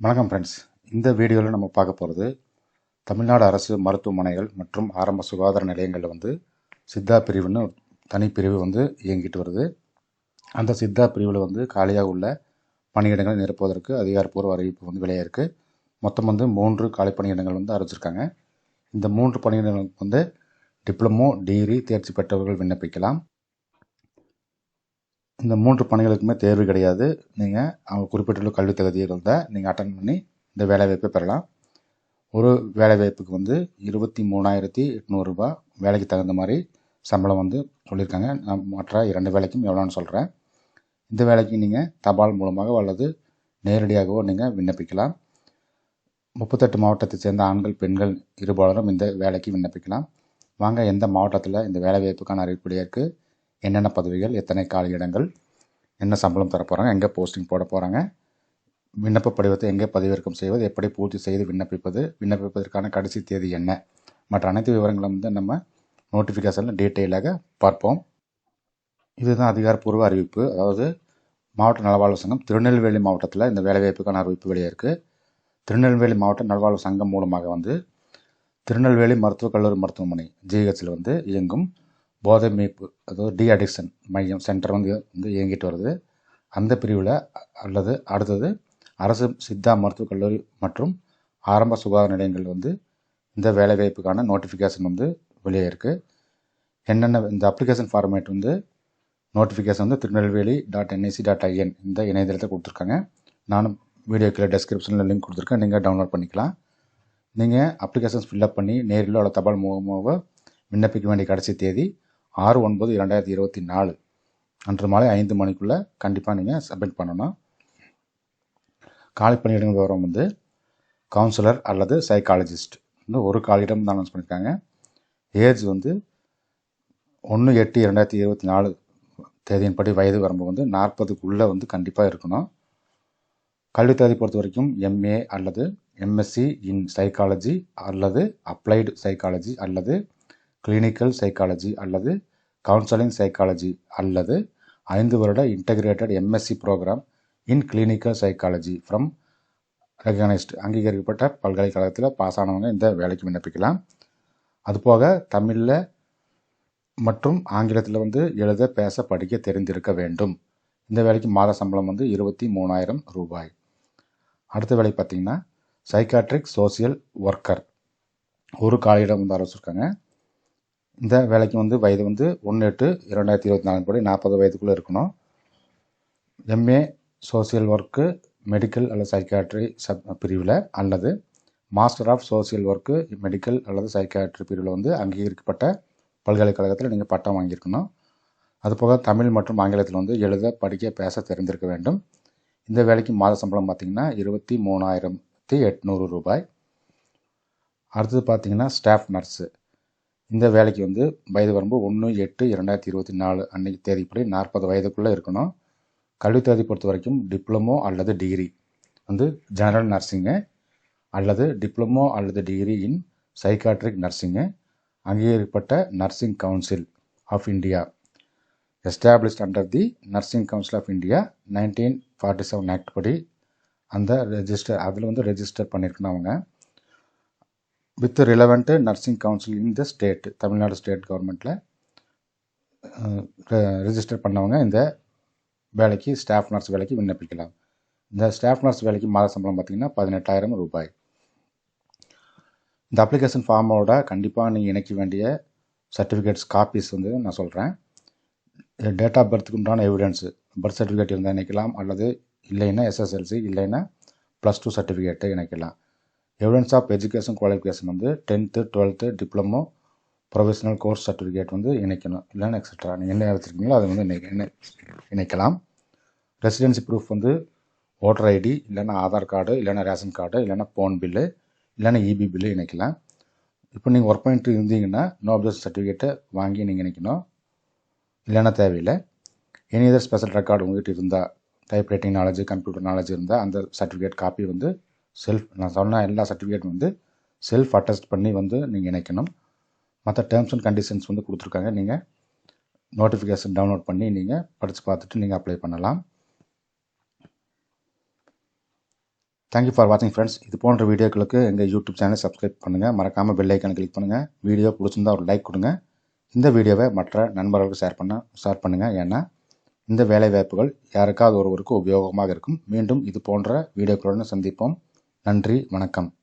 வணக்கம் ஃப்ரெண்ட்ஸ் இந்த வீடியோவில் நம்ம பார்க்க போகிறது தமிழ்நாடு அரசு மருத்துவமனைகள் மற்றும் ஆரம்ப சுகாதார நிலையங்களில் வந்து சித்தா பிரிவுன்னு தனி பிரிவு வந்து இயங்கிட்டு வருது. அந்த சித்தா பிரிவில் வந்து காலியாக உள்ள பணியிடங்களை நிரப்புவதற்கு அதிகாரப்பூர்வ அறிவிப்பு வந்து வெளியாயிருக்கு. மொத்தம் வந்து மூன்று காலி பணியிடங்கள் வந்து அறிவிச்சிருக்காங்க. இந்த மூன்று பணியிடங்களுக்கு வந்து டிப்ளமோ டிகிரி தேர்ச்சி பெற்றவர்கள் விண்ணப்பிக்கலாம். இந்த மூன்று பணிகளுக்குமே தேர்வு கிடையாது. நீங்கள் அவங்க குறிப்பிட்டுள்ள கல்வி தகுதியை இருந்தால் நீங்கள் அட்டன் பண்ணி இந்த வேலைவாய்ப்பை பெறலாம். ஒரு வேலைவாய்ப்புக்கு வந்து இருபத்தி மூணாயிரத்தி எட்நூறுரூபா வேலைக்கு தகுந்த மாதிரி சம்பளம் வந்து சொல்லியிருக்காங்க. நான் மற்ற இரண்டு வேலைக்கும் எவ்வளோன்னு சொல்கிறேன் இந்த வேலைக்கு நீங்கள் தபால் மூலமாக அல்லது நேரடியாகவோ நீங்கள் விண்ணப்பிக்கலாம். முப்பத்தெட்டு மாவட்டத்தை சேர்ந்த ஆண்கள் பெண்கள் இருபாலரும் இந்த வேலைக்கு விண்ணப்பிக்கலாம். வாங்க எந்த மாவட்டத்தில் இந்த வேலைவாய்ப்புக்கான அறிவிப்படியாக இருக்குது என்னென்ன பதவிகள் எத்தனை காலி இடங்கள் என்ன சம்பளம் தர போகிறாங்க எங்கே போஸ்டிங் போட போகிறாங்க விண்ணப்ப படிவத்தை எங்கே பதிவிறக்கம் செய்வது எப்படி பூர்த்தி செய்து விண்ணப்பிப்பது விண்ணப்பிப்பதற்கான கடைசி தேதி என்ன? மற்ற அனைத்து விவரங்களும் வந்து நம்ம நோட்டிஃபிகேஷனில் டீட்டெயிலாக பார்ப்போம். இதுதான் அதிகாரப்பூர்வ அறிவிப்பு. அதாவது மாவட்ட நலவாழ்வு சங்கம் திருநெல்வேலி மாவட்டத்தில் இந்த வேலைவாய்ப்புக்கான அறிவிப்பு வெளியே இருக்குது திருநெல்வேலி மாவட்ட நலவாழ்வு சங்கம் மூலமாக வந்து திருநெல்வேலி மருத்துவக் கல்லூரி மருத்துவமனை ஜிஹெச்சில் வந்து இயங்கும் போதை மீட்பு அதாவது டி அடிக்ஷன் மையம் சென்டர் வந்து வந்து இயங்கிட்டு வருது. அந்த பிரிவில் அல்லது அடுத்தது அரசு சித்தா மருத்துவக் கல்லூரி மற்றும் ஆரம்ப சுகாதார நிலையங்கள் வந்து இந்த வேலைவாய்ப்புக்கான நோட்டிஃபிகேஷன் வந்து வெளியே இருக்குது என்னென்ன இந்த அப்ளிகேஷன் ஃபார்மேட் வந்து நோட்டிஃபிகேஷன் வந்து Tirunelveli dot NIC dot IN இந்த இணையதளத்தை கொடுத்துருக்காங்க. நானும் வீடியோக்கில் டெஸ்கிரிப்ஷனில் லிங்க் கொடுத்துருக்கேன். நீங்கள் டவுன்லோட் பண்ணிக்கலாம். நீங்கள் அப்ளிகேஷன்ஸ் ஃபில்அப் பண்ணி நேரில் உள்ள தபால் மூலமாக விண்ணப்பிக்க வேண்டிய கடைசி தேதி ஆறு ஒன்பது இரண்டாயிரத்தி இருபத்தி நாலு. அன்று மாலை ஐந்து மணிக்குள்ளே கண்டிப்பாக நீங்கள் சப்மிட் பண்ணணும். காலி பணியிடங்கள் விவரம் வந்து கவுன்சிலர் அல்லது சைக்காலஜிஸ்ட் வந்து ஒரு காலியிடம் தான் அனௌன்ஸ் பண்ணியிருக்காங்க ஏஜ் வந்து ஒன்று எட்டு இரண்டாயிரத்தி இருபத்தி நாலு தேதியின்படி வயது வரம்பு வந்து நாற்பதுக்குள்ளே வந்து கண்டிப்பாக இருக்கணும். கல்வி தகுதி பொறுத்த வரைக்கும் எம்ஏ அல்லது எம்எஸ்சி இன் சைக்காலஜி அல்லது அப்ளைடு சைக்காலஜி அல்லது கிளினிக்கல் சைக்காலஜி அல்லது கவுன்சிலிங் சைக்காலஜி அல்லது ஐந்து வருட integrated MSc program in clinical psychology from recognised அங்கீகரிக்கப்பட்ட பல்கலைக்கழகத்தில் பாஸ் ஆனவங்க இந்த வேலைக்கு விண்ணப்பிக்கலாம். அதுபோக தமிழில் மற்றும் ஆங்கிலத்தில் வந்து எழுத பேச படிக்க தெரிந்திருக்க வேண்டும். இந்த வேலைக்கு மாத சம்பளம் வந்து இருபத்தி மூணாயிரம் ரூபாய். அடுத்த வேலை பார்த்திங்கன்னா சைக்காட்ரிக் சோசியல் ஒர்க்கர் ஒரு காலியிடம் வந்து ஆலோசிச்சிருக்காங்க இந்த வேலைக்கு வந்து வயது வந்து ஒன்று எட்டு இரண்டாயிரத்தி இருபத்தி நாலு படி நாற்பது வயதுக்குள்ளே இருக்கணும். எம்ஏ சோசியல் ஒர்க்கு மெடிக்கல் அல்லது சைக்காட்ரி சப் பிரிவில் அல்லது master of social work medical அல்லது சைக்காட்ரி பிரிவில் வந்து அங்கீகரிக்கப்பட்ட பல்கலைக்கழகத்தில் நீங்கள் பட்டம் வாங்கியிருக்கணும். அதுபோக தமிழ் மற்றும் ஆங்கிலத்தில் வந்து எழுத படிக்க பேச தெரிந்திருக்க வேண்டும். இந்த வேலைக்கு மாத சம்பளம் பார்த்திங்கன்னா இருபத்தி மூணாயிரத்தி எட்நூறு ரூபாய். அடுத்தது பார்த்திங்கன்னா ஸ்டாஃப் நர்ஸு இந்த வேலைக்கு வந்து வயது வரம்பு ஒன்று எட்டு இரண்டாயிரத்தி இருபத்தி நாலு அன்னைக்கு தேதிப்படி நாற்பது வயதுக்குள்ளே இருக்கணும். கல்வி தேதி பொறுத்த வரைக்கும் டிப்ளமோ அல்லது டிகிரி வந்து ஜெனரல் நர்சிங்கு அல்லது டிப்ளமோ அல்லது டிகிரி இன் சைக்காட்ரிக் நர்சிங்கு அங்கீகரிக்கப்பட்ட nursing council of India established under the nursing council of India nineteen forty seven act படி அந்த ரெஜிஸ்டர் அதில் வந்து ரெஜிஸ்டர் பண்ணியிருக்கணும் அவங்க. With relevant nursing council in the state Tamil Nadu state கவர்மெண்ட்டில் register பண்ணவங்க இந்த வேலைக்கு ஸ்டாஃப் நர்ஸ் வேலைக்கு விண்ணப்பிக்கலாம். இந்த ஸ்டாஃப் நர்ஸ் வேலைக்கு மாத சம்பளம் பார்த்திங்கன்னா பதினெட்டாயிரம் ரூபாய். இந்த அப்ளிகேஷன் ஃபார்மோட கண்டிப்பாக நீங்கள் இணைக்க வேண்டிய சர்டிஃபிகேட்ஸ் காப்பீஸ் வந்து நான் சொல்கிறேன் டேட் ஆஃப் பர்த்துக்கு உண்டான எவிடன்ஸு பர்த் சர்டிஃபிகேட் இருந்தால் இணைக்கலாம் அல்லது இல்லைன்னா எஸ்எஸ்எல்சி இல்லைன்னா ப்ளஸ் டூ சர்டிஃபிகேட்டை இணைக்கலாம். எவிடன்ஸ் ஆஃப் எஜுகேஷன் குவாலிஃபிகேஷன் வந்து tenth twelfth diploma professional course certificate வந்து இணைக்கணும். இல்லைன்னா எக்ஸட்ரா நீங்கள் என்ன எடுத்துருக்கீங்களோ அதை வந்து இணை இணைக்கலாம். ரெசிடென்சி ப்ரூஃப் வந்து ஓட்டர் ஐடி இல்லைன்னா ஆதார் கார்டு இல்லைன்னா ரேஷன் கார்டு இல்லைன்னா ஃபோன் பில்லு இல்லைன்னா இபி பில்லு இணைக்கலாம். இப்போ நீங்கள் ஒர்க் பண்ணிட்டு இருந்தீங்கன்னா நோ அப்ஜெக்ட் சர்டிஃபிகேட்டை வாங்கி நீங்கள் இணைக்கணும். இல்லைன்னா தேவையில்லை. எனி இதர் ஸ்பெஷல் ரெக்கார்டு உங்கள்கிட்ட இருந்தால் type writing knowledge computer knowledge இருந்தால் அந்த சர்டிஃபிகேட் காப்பி வந்து செல்ஃப் நான் சொன்ன எல்லா சர்டிஃபிகேட் வந்து செல்ஃப் அட்டஸ்ட் பண்ணி வந்து நீங்கள் இணைக்கணும். மற்ற டேர்ம்ஸ் அண்ட் கண்டிஷன்ஸ் வந்து கொடுத்துருக்காங்க. நீங்கள் நோட்டிஃபிகேஷன் டவுன்லோட் பண்ணி நீங்கள் படித்து பார்த்துட்டு நீங்கள் அப்ளை பண்ணலாம். தேங்க்யூ ஃபார் வாட்சிங் ஃப்ரெண்ட்ஸ் இது போன்ற வீடியோக்களுக்கு எங்கள் யூடியூப் சேனலை சப்ஸ்கிரைப் பண்ணுங்கள் மறக்காமல் பெல் ஐக்கானை கிளிக் பண்ணுங்கள் வீடியோ பிடிச்சிருந்தா ஒரு லைக் கொடுங்க. இந்த வீடியோவை மற்ற நண்பர்களுக்கு ஷேர் பண்ண ஷேர் பண்ணுங்கள் ஏன்னா இந்த வேலை வாய்ப்புகள் யாருக்காவது ஒருவருக்கு உபயோகமாக இருக்கும். மீண்டும் இது போன்ற வீடியோக்களுடன் சந்திப்போம். நன்றி வணக்கம்.